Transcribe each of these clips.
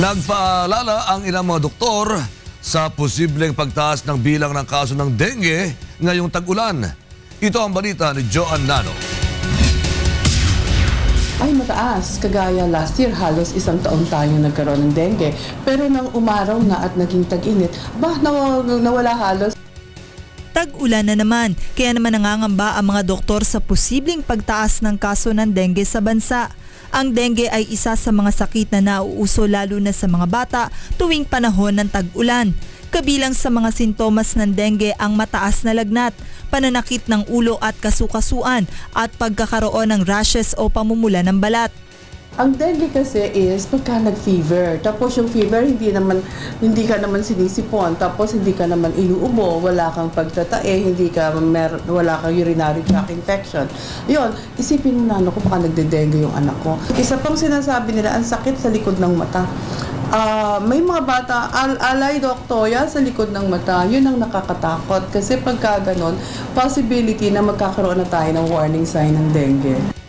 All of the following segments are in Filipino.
Nagpaalala ang ilang mga doktor sa posibleng pagtaas ng bilang ng kaso ng dengue ngayong tag-ulan. Ito ang balita ni Joan Nano. ay mataas. Kagaya last year, halos isang taon tayo nagkaroon ng dengue. Pero nang umaraw na at naging tag-init, bah, naw- nawala halos. Tag-ulan na naman, kaya naman nangangamba ang mga doktor sa posibleng pagtaas ng kaso ng dengue sa bansa. Ang dengue ay isa sa mga sakit na nauuso lalo na sa mga bata tuwing panahon ng tag-ulan. Kabilang sa mga sintomas ng dengue ang mataas na lagnat, pananakit ng ulo at kasukasuan at pagkakaroon ng rashes o pamumula ng balat. Ang dengue kasi is pagka nag-fever. Tapos yung fever, hindi naman hindi ka naman sinisipon. Tapos hindi ka naman inuubo, wala kang pagtatae, hindi ka mer wala kang urinary tract infection. Yun, isipin mo na, ano ko, baka nagde-dengue yung anak ko. Isa pang sinasabi nila, ang sakit sa likod ng mata. Ah, may mga bata, al alay doktoya sa likod ng mata, yun ang nakakatakot. Kasi pagka ganon, possibility na magkakaroon na tayo ng warning sign ng dengue.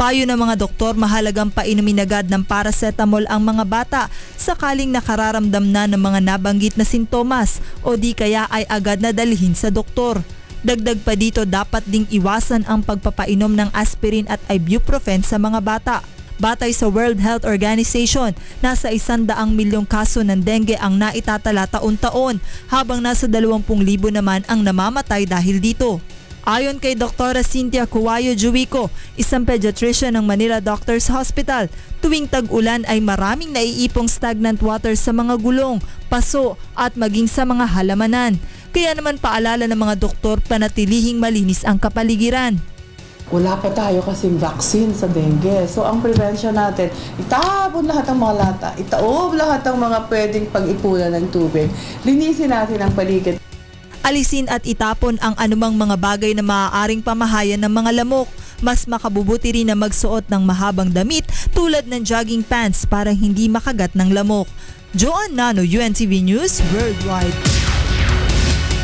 Payo ng mga doktor mahalagang painumin agad ng paracetamol ang mga bata sakaling nakararamdam na ng mga nabanggit na sintomas o di kaya ay agad na dalhin sa doktor. Dagdag pa dito dapat ding iwasan ang pagpapainom ng aspirin at ibuprofen sa mga bata. Batay sa World Health Organization, nasa isandaang milyong kaso ng dengue ang naitatala taon-taon habang nasa 20,000 naman ang namamatay dahil dito. Ayon kay Dr. Cynthia Cuayo Juico, isang pediatrician ng Manila Doctors Hospital, tuwing tag-ulan ay maraming naiipong stagnant water sa mga gulong, paso at maging sa mga halamanan. Kaya naman paalala ng mga doktor panatilihing malinis ang kapaligiran. Wala pa tayo kasing vaccine sa dengue. So, ang prevention natin, itapon lahat ng mga lata, itaob lahat ng mga pwedeng pag-ipunan ng tubig. Linisin natin ang paligid. Alisin at itapon ang anumang mga bagay na maaaring pamahayan ng mga lamok. Mas makabubuti rin na magsuot ng mahabang damit tulad ng jogging pants para hindi makagat ng lamok. Joan Nano, UNTV News, Worldwide.